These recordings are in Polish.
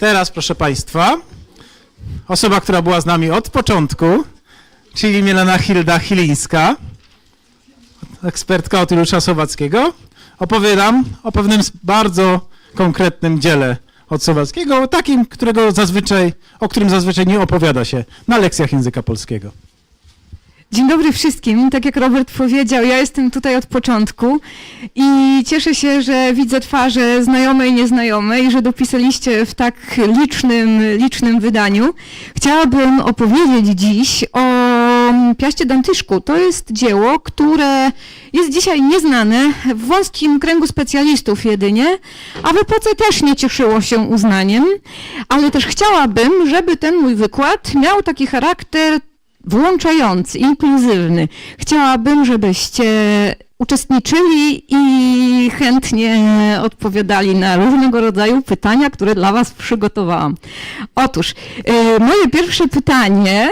Teraz, proszę Państwa, osoba, która była z nami od początku, czyli Milena Hilda Chilińska, ekspertka od Juliusza Słowackiego, opowie nam o pewnym bardzo konkretnym dziele od Słowackiego, takim, którego zazwyczaj, o którym zazwyczaj nie opowiada się na lekcjach języka polskiego. Dzień dobry wszystkim. Tak jak Robert powiedział, ja jestem tutaj od początku i cieszę się, że widzę twarze znajome i nieznajome i że dopisaliście w tak licznym, licznym wydaniu. Chciałabym opowiedzieć dziś o Piaście Dantyszku. To jest dzieło, które jest dzisiaj nieznane w wąskim kręgu specjalistów jedynie, a w epoce też nie cieszyło się uznaniem, ale też chciałabym, żeby ten mój wykład miał taki charakter włączający, inkluzywny. Chciałabym, żebyście uczestniczyli i chętnie odpowiadali na różnego rodzaju pytania, które dla Was przygotowałam. Otóż, e, moje pierwsze pytanie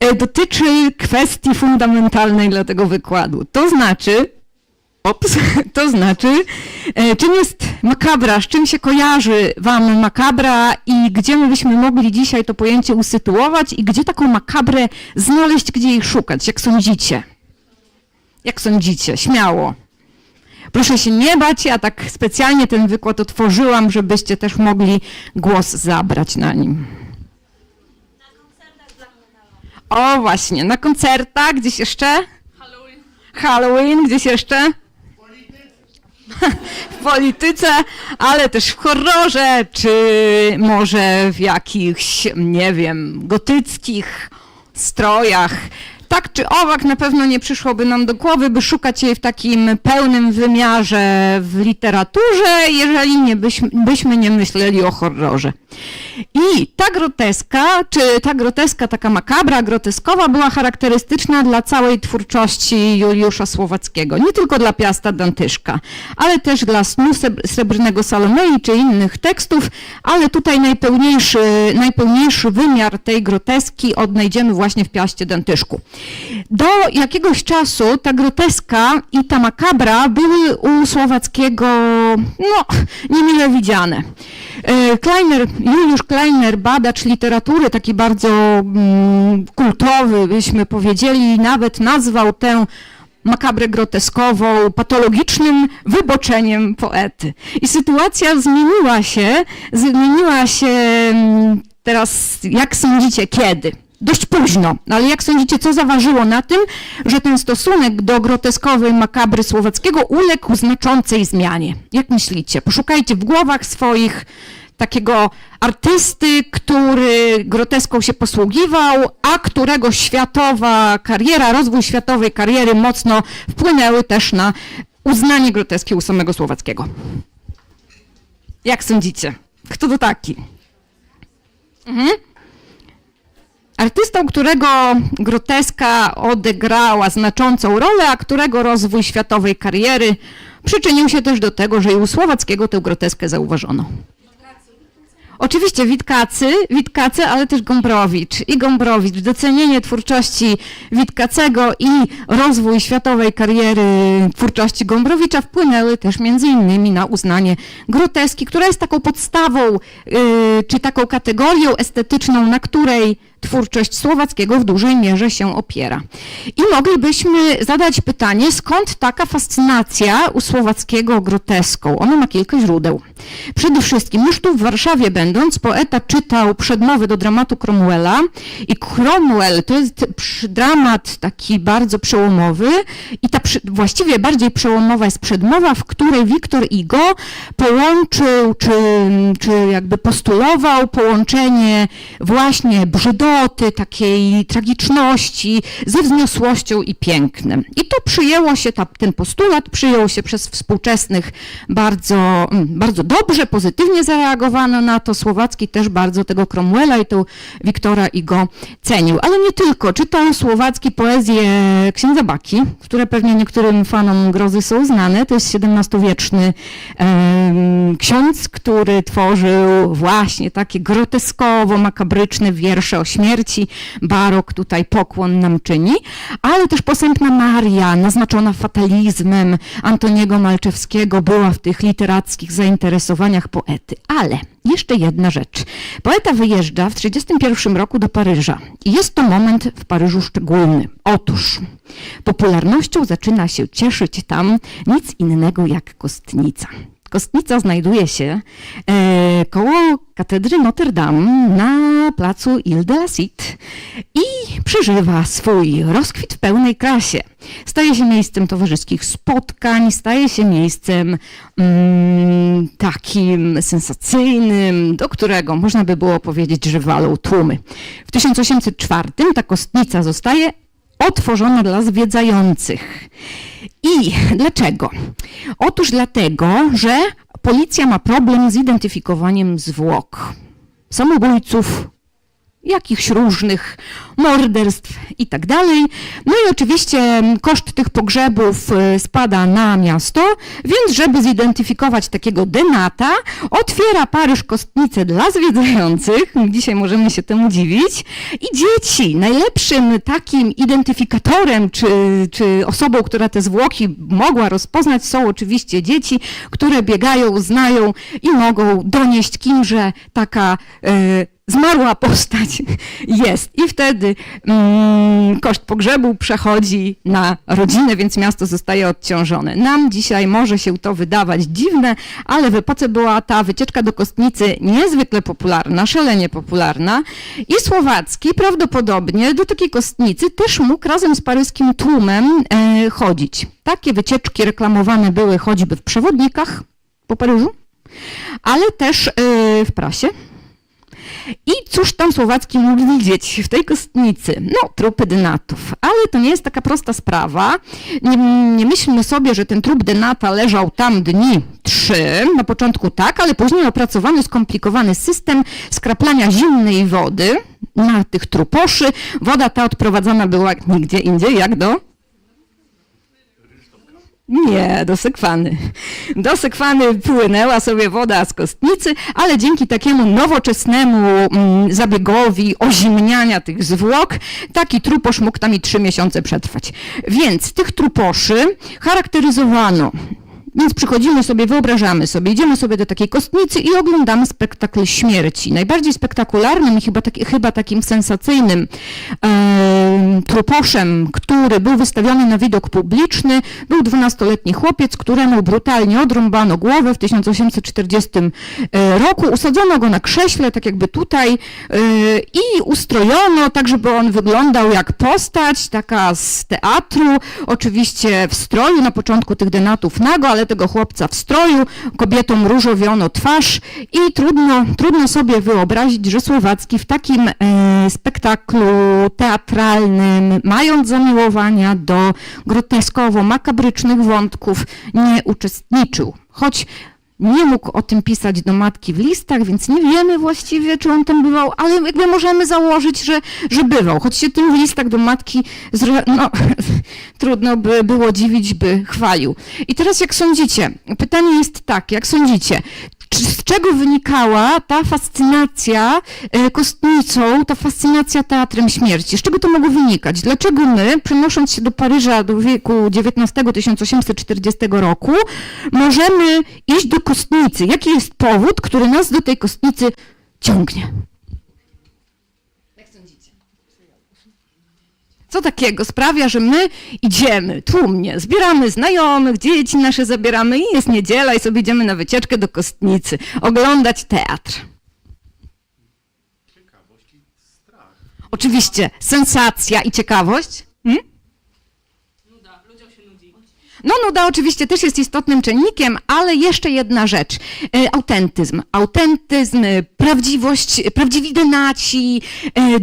e, dotyczy kwestii fundamentalnej dla tego wykładu. To znaczy, Ops, to znaczy, e, czym jest makabra, z czym się kojarzy Wam makabra i gdzie my byśmy mogli dzisiaj to pojęcie usytuować i gdzie taką makabrę znaleźć, gdzie jej szukać, jak sądzicie? Jak sądzicie? Śmiało. Proszę się nie bać, ja tak specjalnie ten wykład otworzyłam, żebyście też mogli głos zabrać na nim. O, właśnie, na koncertach, gdzieś jeszcze? Halloween. Halloween, gdzieś jeszcze? W polityce, ale też w horrorze, czy może w jakichś, nie wiem, gotyckich strojach. Tak czy owak na pewno nie przyszłoby nam do głowy, by szukać jej w takim pełnym wymiarze w literaturze, jeżeli nie byśmy, byśmy nie myśleli o horrorze. I ta groteska, czy ta groteska, taka makabra, groteskowa, była charakterystyczna dla całej twórczości Juliusza Słowackiego. Nie tylko dla Piasta Dantyszka, ale też dla Snu Srebr- Srebrnego Salomei czy innych tekstów, ale tutaj najpełniejszy, najpełniejszy wymiar tej groteski odnajdziemy właśnie w Piaście Dantyszku. Do jakiegoś czasu ta groteska i ta makabra były u Słowackiego, no, niemile widziane. E, Kleiner, Juliusz Kleiner, badacz literatury, taki bardzo mm, kultowy, byśmy powiedzieli, nawet nazwał tę makabrę groteskową, patologicznym wyboczeniem poety. I sytuacja zmieniła się, zmieniła się mm, teraz, jak sądzicie, kiedy? Dość późno, no ale jak sądzicie, co zaważyło na tym, że ten stosunek do groteskowej makabry słowackiego uległ znaczącej zmianie? Jak myślicie? Poszukajcie w głowach swoich takiego artysty, który groteską się posługiwał, a którego światowa kariera, rozwój światowej kariery mocno wpłynęły też na uznanie groteski u samego Słowackiego. Jak sądzicie? Kto to taki? Mhm. Artystą, którego groteska odegrała znaczącą rolę, a którego rozwój światowej kariery przyczynił się też do tego, że i u Słowackiego tę groteskę zauważono. Oczywiście Witkacy, Witkacy, ale też Gombrowicz. I Gombrowicz, docenienie twórczości Witkacego i rozwój światowej kariery twórczości Gombrowicza wpłynęły też między innymi na uznanie groteski, która jest taką podstawą, yy, czy taką kategorią estetyczną, na której twórczość Słowackiego w dużej mierze się opiera. I moglibyśmy zadać pytanie, skąd taka fascynacja u Słowackiego groteską? Ona ma kilka źródeł. Przede wszystkim, już tu w Warszawie będąc, poeta czytał przedmowę do dramatu Cromwella i Cromwell to jest dramat taki bardzo przełomowy i ta przy, właściwie bardziej przełomowa jest przedmowa, w której Wiktor Igo połączył, czy, czy jakby postulował połączenie właśnie brzydoty, takiej tragiczności ze wzniosłością i pięknem. I to przyjęło się, ta, ten postulat przyjął się przez współczesnych bardzo, mm, bardzo dobrze, pozytywnie zareagowano na to. Słowacki też bardzo tego Cromwella i tą Wiktora Igo cenił. Ale nie tylko. Czytał Słowacki poezję księdza Baki, które pewnie niektórym fanom grozy są znane. To jest XVII-wieczny em, ksiądz, który tworzył właśnie takie groteskowo-makabryczne wiersze o śmierci śmierci. Barok tutaj pokłon nam czyni, ale też posępna Maria, naznaczona fatalizmem Antoniego Malczewskiego, była w tych literackich zainteresowaniach poety. Ale jeszcze jedna rzecz. Poeta wyjeżdża w 1931 roku do Paryża i jest to moment w Paryżu szczególny. Otóż popularnością zaczyna się cieszyć tam nic innego jak kostnica. Kostnica znajduje się e, koło katedry Notre Dame na placu Ile de la Cite i przeżywa swój rozkwit w pełnej krasie. Staje się miejscem towarzyskich spotkań, staje się miejscem mm, takim sensacyjnym, do którego można by było powiedzieć, że walą tłumy. W 1804 ta kostnica zostaje otworzona dla zwiedzających. I dlaczego? Otóż dlatego, że policja ma problem z identyfikowaniem zwłok samobójców, jakichś różnych morderstw i tak. No i oczywiście mm, koszt tych pogrzebów y, spada na miasto, więc żeby zidentyfikować takiego denata, otwiera Paryż kostnicę dla zwiedzających. Dzisiaj możemy się temu dziwić. I dzieci, najlepszym takim identyfikatorem, czy, czy osobą, która te zwłoki mogła rozpoznać, są oczywiście dzieci, które biegają, znają i mogą donieść, kimże taka e, zmarła postać jest. I wtedy mm, koszt pogrzebu przechodzi na rodzinę, więc miasto zostaje odciążone. Nam dzisiaj może się to wydawać dziwne, ale w epoce była ta wycieczka do Kostnicy niezwykle popularna, szalenie popularna i Słowacki prawdopodobnie do takiej Kostnicy też mógł razem z paryskim tłumem e, chodzić. Takie wycieczki reklamowane były choćby w przewodnikach po Paryżu, ale też e, w prasie. I cóż tam Słowacki mógł widzieć w tej kostnicy? No, trupy denatów. Ale to nie jest taka prosta sprawa. Nie, nie myślmy sobie, że ten trup denata leżał tam dni trzy. Na początku tak, ale później opracowano skomplikowany system skraplania zimnej wody na tych truposzy. Woda ta odprowadzana była nigdzie indziej, jak do nie, do sekwany. Do sekwany płynęła sobie woda z kostnicy, ale dzięki takiemu nowoczesnemu mm, zabiegowi ozimniania tych zwłok, taki truposz mógł tam i trzy miesiące przetrwać. Więc tych truposzy charakteryzowano więc przychodzimy sobie, wyobrażamy sobie, idziemy sobie do takiej kostnicy i oglądamy spektakl śmierci. Najbardziej spektakularnym i chyba, taki, chyba takim sensacyjnym e, który był wystawiony na widok publiczny, był 12-letni chłopiec, któremu brutalnie odrąbano głowę w 1840 e, roku. Usadzono go na krześle, tak jakby tutaj, e, i ustrojono tak, żeby on wyglądał jak postać, taka z teatru, oczywiście w stroju, na początku tych denatów nago, ale tego chłopca w stroju, kobietom różowiono twarz i trudno, trudno sobie wyobrazić, że Słowacki w takim e, spektaklu teatralnym, mając zamiłowania do groteskowo-makabrycznych wątków, nie uczestniczył. Choć nie mógł o tym pisać do matki w listach, więc nie wiemy właściwie, czy on tam bywał, ale jakby możemy założyć, że, że bywał. Choć się tym w listach do matki no, trudno by było dziwić, by chwalił. I teraz jak sądzicie? Pytanie jest tak, jak sądzicie? Z czego wynikała ta fascynacja e, kostnicą, ta fascynacja teatrem śmierci? Z czego to mogło wynikać? Dlaczego my, przenosząc się do Paryża do wieku XIX 1840 roku, możemy iść do kostnicy? Jaki jest powód, który nas do tej kostnicy ciągnie? Co takiego sprawia, że my idziemy tłumnie, zbieramy znajomych, dzieci nasze zabieramy i jest niedziela i sobie idziemy na wycieczkę do Kostnicy, oglądać teatr. Oczywiście, sensacja i ciekawość. No, nuda oczywiście też jest istotnym czynnikiem, ale jeszcze jedna rzecz. E, autentyzm. Autentyzm, e, prawdziwość, e, prawdziwi denaci,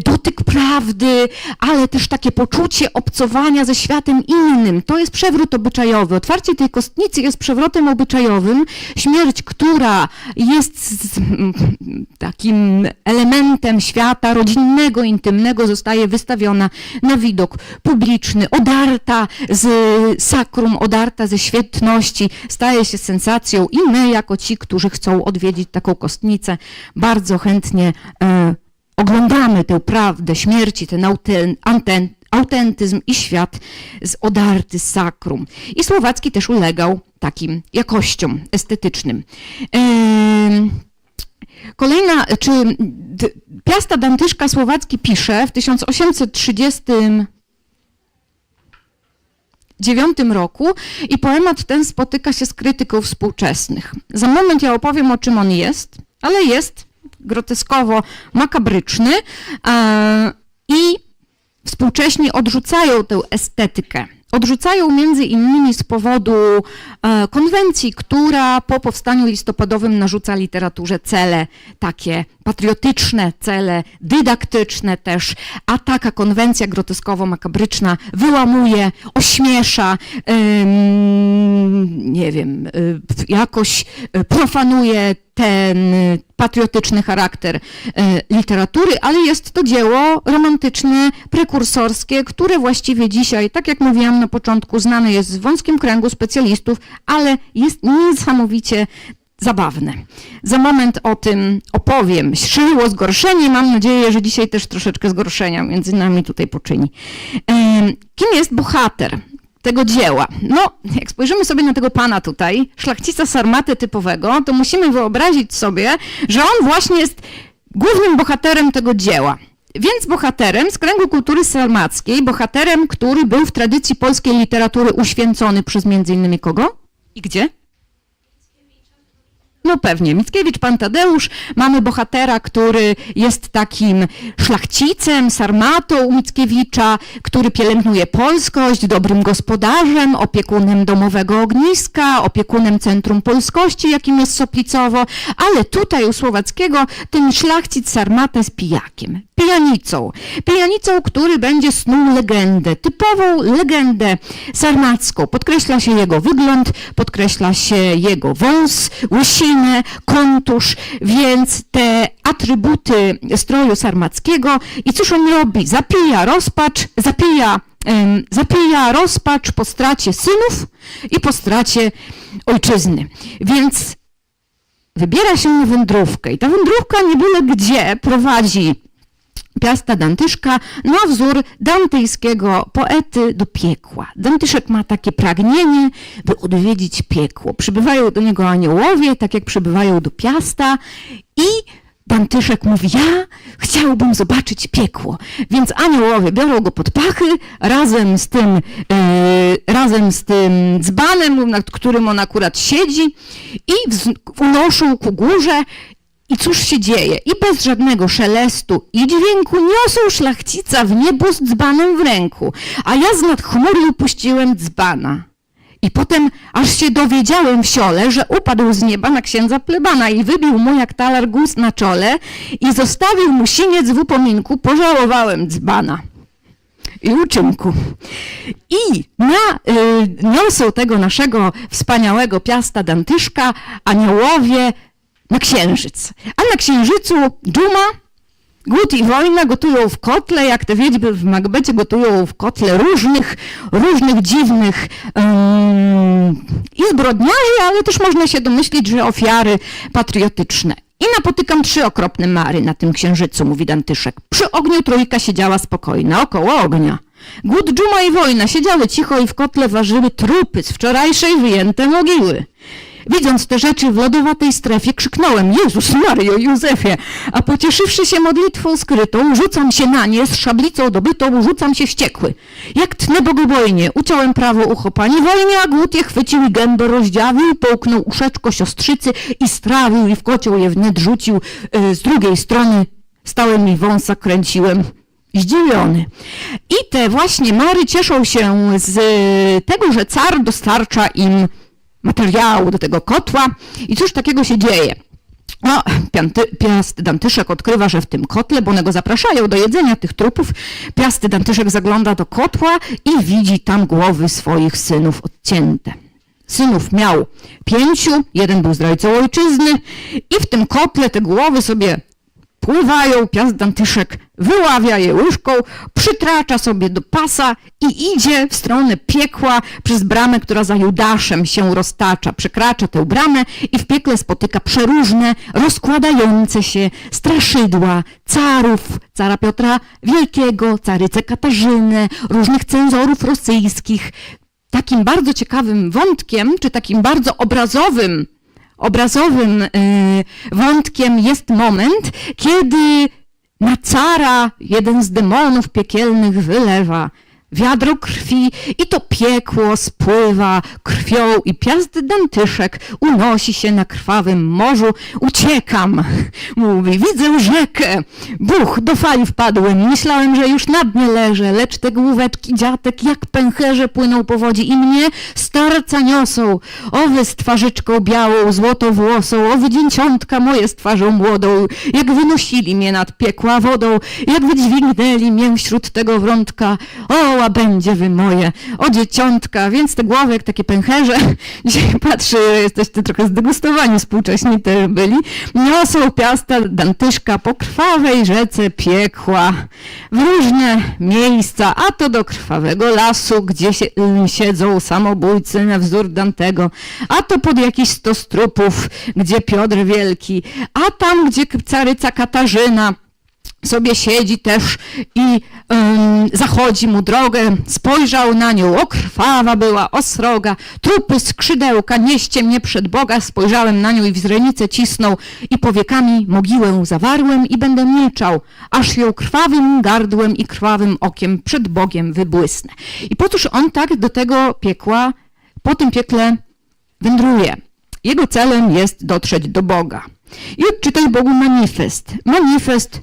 dotyk prawdy, ale też takie poczucie obcowania ze światem innym. To jest przewrót obyczajowy. Otwarcie tej kostnicy jest przewrotem obyczajowym. Śmierć, która jest takim elementem świata rodzinnego, intymnego, zostaje wystawiona na widok publiczny, odarta z sakrum, odarta ze świetności, staje się sensacją i my, jako ci, którzy chcą odwiedzić taką kostnicę, bardzo chętnie e, oglądamy tę prawdę śmierci, ten anten, autentyzm i świat z odarty sakrum. I Słowacki też ulegał takim jakościom estetycznym. Em, Kolejna, czy Piasta Dantyszka Słowacki pisze w 1839 roku i poemat ten spotyka się z krytyką współczesnych. Za moment ja opowiem o czym on jest, ale jest groteskowo makabryczny e, i współcześni odrzucają tę estetykę. Odrzucają między innymi z powodu e, konwencji, która po powstaniu listopadowym narzuca literaturze cele takie patriotyczne, cele dydaktyczne też, a taka konwencja groteskowo-makabryczna wyłamuje, ośmiesza, nie wiem, y, jakoś y, profanuje ten y, patriotyczny charakter literatury, ale jest to dzieło romantyczne, prekursorskie, które właściwie dzisiaj, tak jak mówiłam na początku, znane jest w wąskim kręgu specjalistów, ale jest niesamowicie zabawne. Za moment o tym opowiem. Szyło zgorszenie, mam nadzieję, że dzisiaj też troszeczkę zgorszenia między nami tutaj poczyni. Kim jest bohater? Tego dzieła. No, jak spojrzymy sobie na tego pana tutaj, szlachcica sarmaty typowego, to musimy wyobrazić sobie, że on właśnie jest głównym bohaterem tego dzieła. Więc bohaterem z kręgu kultury sarmackiej, bohaterem, który był w tradycji polskiej literatury uświęcony przez między innymi kogo? I gdzie? No pewnie, Mickiewicz, pan Tadeusz, mamy bohatera, który jest takim szlachcicem, sarmatą Mickiewicza, który pielęgnuje polskość, dobrym gospodarzem, opiekunem domowego ogniska, opiekunem Centrum Polskości, jakim jest Soplicowo, ale tutaj u Słowackiego ten szlachcic sarmata jest pijakiem, pijanicą. Pijanicą, który będzie snuł legendę, typową legendę sarmacką. Podkreśla się jego wygląd, podkreśla się jego wąs, łysinę, kontusz, więc te atrybuty stroju sarmackiego i cóż on robi? Zapija rozpacz, zapija, em, zapija rozpacz po stracie synów i po stracie ojczyzny. Więc wybiera się na wędrówkę i ta wędrówka nie byle gdzie prowadzi Piasta Dantyszka na wzór dantyjskiego poety do piekła. Dantyszek ma takie pragnienie, by odwiedzić piekło. Przybywają do niego aniołowie, tak jak przybywają do Piasta i Dantyszek mówi, ja chciałbym zobaczyć piekło. Więc aniołowie biorą go pod pachy razem z tym, e, razem z tym dzbanem, nad którym on akurat siedzi i unoszą ku górze i cóż się dzieje? I bez żadnego szelestu i dźwięku niosą szlachcica w niebo z dzbanem w ręku, a ja z nad chmury upuściłem dzbana. I potem aż się dowiedziałem w siole, że upadł z nieba na księdza plebana i wybił mu jak talar guz na czole i zostawił mu siniec w upominku, pożałowałem dzbana i uczynku. I na y, niosą tego naszego wspaniałego piasta Dantyszka aniołowie na księżyc. A na księżycu dżuma, głód i wojna gotują w kotle, jak te wiedźmy w Macbecie gotują w kotle różnych, różnych dziwnych ym, i zbrodniarzy, ale też można się domyślić, że ofiary patriotyczne. I napotykam trzy okropne mary na tym księżycu, mówi Dantyszek. Przy ogniu trójka siedziała spokojna, około ognia. Głód, dżuma i wojna siedziały cicho i w kotle ważyły trupy z wczorajszej wyjęte mogiły. Widząc te rzeczy w lodowatej strefie, krzyknąłem Jezus Mario Józefie, a pocieszywszy się modlitwą skrytą, rzucam się na nie z szablicą dobytą, rzucam się wściekły. Jak tnę bogobojnie, uciąłem prawo ucho pani wojnie, a głód je chwycił i gębę rozdziawił, połknął uszeczko siostrzycy i strawił i w kocioł je wnet rzucił e, z drugiej strony. Stałem i wąsa kręciłem zdziwiony. I te właśnie Mary cieszą się z tego, że car dostarcza im materiału do tego kotła. I cóż takiego się dzieje? No, pianty, Piast Dantyszek odkrywa, że w tym kotle, bo one go zapraszają do jedzenia tych trupów, Piast Dantyszek zagląda do kotła i widzi tam głowy swoich synów odcięte. Synów miał pięciu, jeden był zdrajcą ojczyzny i w tym kotle te głowy sobie pływają, Piast Dantyszek wyławia je łyżką, przytracza sobie do pasa i idzie w stronę piekła przez bramę, która za Judaszem się roztacza. Przekracza tę bramę i w piekle spotyka przeróżne, rozkładające się straszydła carów, cara Piotra Wielkiego, carycę Katarzynę, różnych cenzorów rosyjskich. Takim bardzo ciekawym wątkiem, czy takim bardzo obrazowym, obrazowym y, wątkiem jest moment, kiedy na cara jeden z demonów piekielnych wylewa wiadro krwi i to piekło spływa krwią i piast dantyszek unosi się na krwawym morzu. Uciekam, mówi, widzę rzekę. Buch, do fali wpadłem, myślałem, że już na dnie leżę, lecz te główeczki dziatek jak pęcherze płyną po wodzie i mnie starca niosą. Owy z twarzyczką białą, złotowłosą, owy dzięciątka moje z twarzą młodą, jak wynosili mnie nad piekła wodą, jak wydźwignęli mnie wśród tego wrątka. O, a będzie wy moje, o dzieciątka, więc te głowy jak takie pęcherze, dzisiaj patrzę, jesteście trochę zdegustowani, współcześni też byli, niosą piasta Dantyszka po krwawej rzece piekła. W różne miejsca, a to do krwawego lasu, gdzie się, y, siedzą samobójcy na wzór Dantego, a to pod jakiś stos trupów, gdzie Piotr Wielki, a tam, gdzie caryca Katarzyna, sobie siedzi też i ym, zachodzi mu drogę, spojrzał na nią, okrwawa była, osroga, trupy skrzydełka, nieście mnie przed Boga, spojrzałem na nią i w źrenicę cisnął i powiekami mogiłę zawarłem i będę milczał, aż ją krwawym gardłem i krwawym okiem przed Bogiem wybłysnę. I potóż on tak do tego piekła, po tym piekle wędruje. Jego celem jest dotrzeć do Boga i odczytać Bogu manifest. Manifest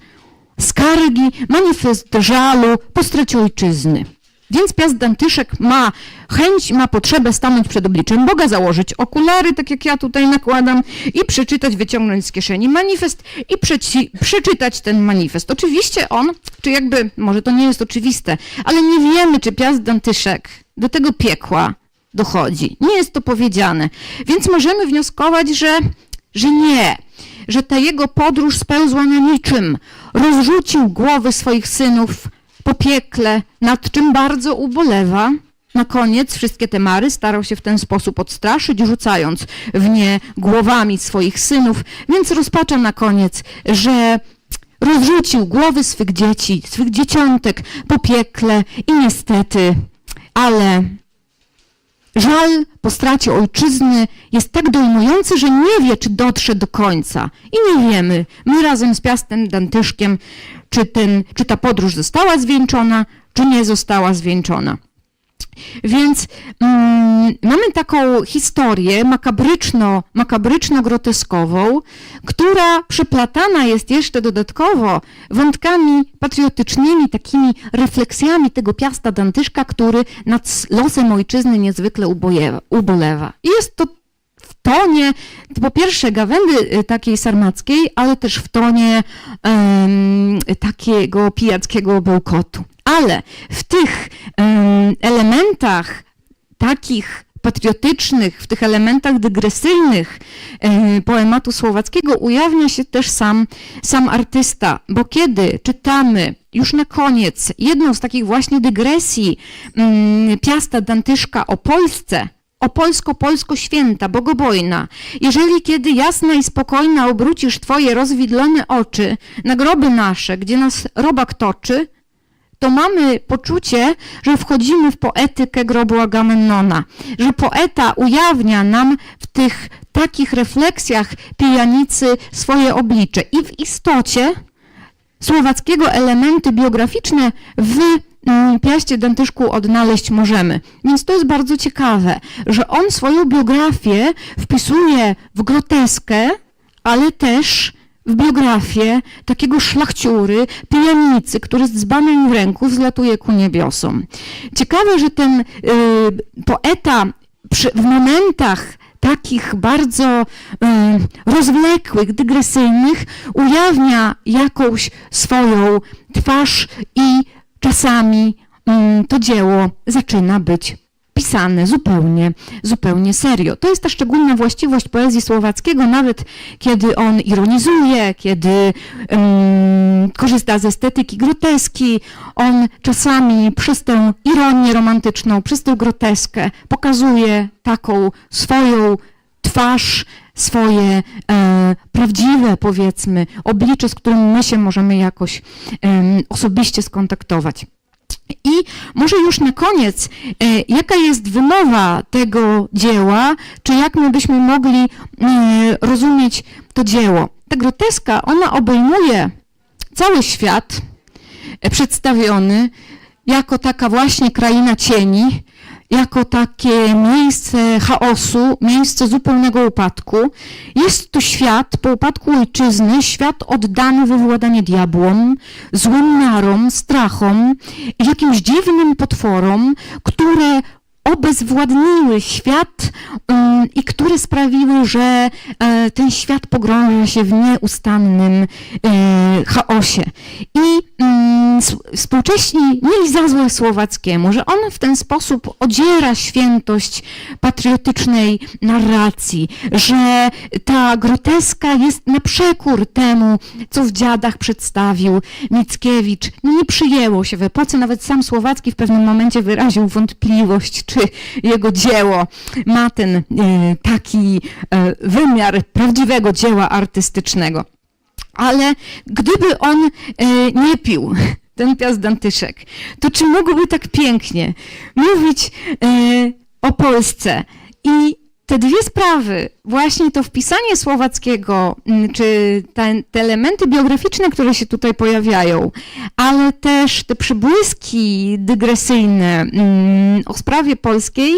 skargi, manifest żalu po stracie ojczyzny. Więc Piast Dantyszek ma chęć, ma potrzebę stanąć przed obliczem Boga, założyć okulary, tak jak ja tutaj nakładam, i przeczytać, wyciągnąć z kieszeni manifest i przeci- przeczytać ten manifest. Oczywiście on, czy jakby, może to nie jest oczywiste, ale nie wiemy, czy Piast Dantyszek do tego piekła dochodzi. Nie jest to powiedziane. Więc możemy wnioskować, że, że nie, że ta jego podróż spełzła na niczym. Rozrzucił głowy swoich synów po piekle, nad czym bardzo ubolewa. Na koniec wszystkie te mary starał się w ten sposób odstraszyć, rzucając w nie głowami swoich synów, więc rozpacza na koniec, że rozrzucił głowy swych dzieci, swych dzieciątek po piekle i niestety, ale Żal po stracie ojczyzny jest tak dojmujący, że nie wie, czy dotrze do końca. I nie wiemy, my razem z Piastem Dantyszkiem, czy, ten, czy ta podróż została zwieńczona, czy nie została zwieńczona. Więc mm, mamy taką historię makabryczno, makabryczno-groteskową, która przeplatana jest jeszcze dodatkowo wątkami patriotycznymi, takimi refleksjami tego piasta Dantyszka, który nad losem ojczyzny niezwykle ubojewa, ubolewa. I jest to w tonie, po pierwsze, gawędy y, takiej sarmackiej, ale też w tonie em, takiego pijackiego bełkotu. Ale w tych em, elementach takich patriotycznych, w tych elementach dygresyjnych poematu słowackiego ujawnia się też sam, sam artysta, bo kiedy czytamy już na koniec jedną z takich właśnie dygresji Piasta Dantyszka o Polsce, o polsko-polsko święta, bogobojna. Jeżeli kiedy jasna i spokojna obrócisz Twoje rozwidlone oczy na groby nasze, gdzie nas robak toczy, to mamy poczucie, że wchodzimy w poetykę grobu Agamemnona, że poeta ujawnia nam w tych takich refleksjach pijanicy swoje oblicze i w istocie słowackiego elementy biograficzne w mm, Piaście Dantyszku odnaleźć możemy. Więc to jest bardzo ciekawe, że on swoją biografię wpisuje w groteskę, ale też w biografię takiego szlachciury, pijanicy, który z dzbanem w ręku wzlatuje ku niebiosom. Ciekawe, że ten y, poeta przy, w momentach takich bardzo y, rozwlekłych, dygresyjnych, ujawnia jakąś swoją twarz i czasami mm, to dzieło zaczyna być pisane zupełnie, zupełnie serio. To jest ta szczególna właściwość poezji słowackiego, nawet kiedy on ironizuje, kiedy um, korzysta z estetyki groteski. On czasami przez tę ironię romantyczną, przez tę groteskę pokazuje taką swoją twarz, swoje e, prawdziwe, powiedzmy, oblicze, z którym my się możemy jakoś em, osobiście skontaktować. I może już na koniec, e, jaka jest wymowa tego dzieła, czy jak my byśmy mogli e, rozumieć to dzieło? Ta groteska, ona obejmuje cały świat e, przedstawiony jako taka właśnie kraina cieni, jako takie miejsce chaosu, miejsce zupełnego upadku. Jest to świat po upadku ojczyzny, świat oddany we władanie diabłom, złym narom, strachom jakimś dziwnym potworom, które obezwładniły świat um, i które sprawiły, że e, ten świat pogrąża się w nieustannym e, chaosie. I mm, współcześni mieli za złe Słowackiemu, że on w ten sposób odziera świętość patriotycznej narracji, że ta groteska jest na przekór temu, co w dziadach przedstawił Mickiewicz. No nie przyjęło się w epoce, nawet sam Słowacki w pewnym momencie wyraził wątpliwość, czy jego dzieło ma ten e, taki e, wymiar prawdziwego dzieła artystycznego. Ale gdyby on e, nie pił ten piast Dantyszek, to czy mógłby tak pięknie mówić o Polsce i te dwie sprawy, właśnie to wpisanie słowackiego, mm, czy te, te elementy biograficzne, które się tutaj pojawiają, ale też te przybłyski dygresyjne mm, o sprawie polskiej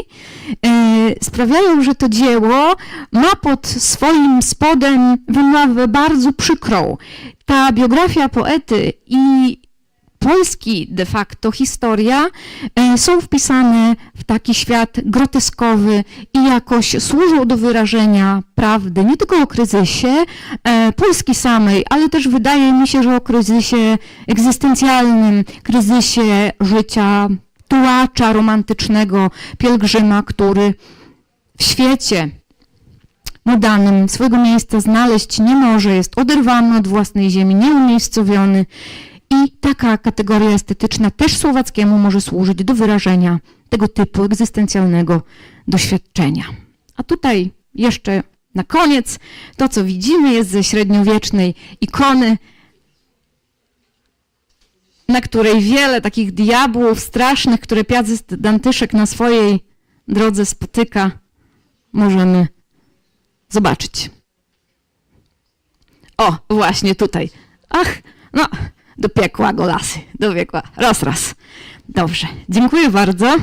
e, sprawiają, że to dzieło ma pod swoim spodem wymowę bardzo przykrą. Ta biografia poety i Polski de facto historia e, są wpisane w taki świat groteskowy i jakoś służą do wyrażenia prawdy, nie tylko o kryzysie e, Polski samej, ale też wydaje mi się, że o kryzysie egzystencjalnym, kryzysie życia tułacza romantycznego, pielgrzyma, który w świecie mu danym swojego miejsca znaleźć nie może, jest oderwany od własnej ziemi, nieumiejscowiony i taka kategoria estetyczna też Słowackiemu może służyć do wyrażenia tego typu egzystencjalnego doświadczenia. A tutaj jeszcze na koniec to, co widzimy, jest ze średniowiecznej ikony, na której wiele takich diabłów strasznych, które Piazest Dantyszek na swojej drodze spotyka, możemy zobaczyć. O, właśnie tutaj. Ach, no, do piekła go lasy, do piekła. Raz, raz. Dobrze, dziękuję bardzo.